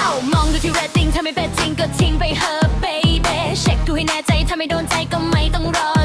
ยว มองดูที่เรตติ้งถ้าไม่เป็นจริงก็ทิ้งไปเฮอ baby เช็คดูให้แน่ใจถ้าไม่โดนใจก็ไม่ต้องรอ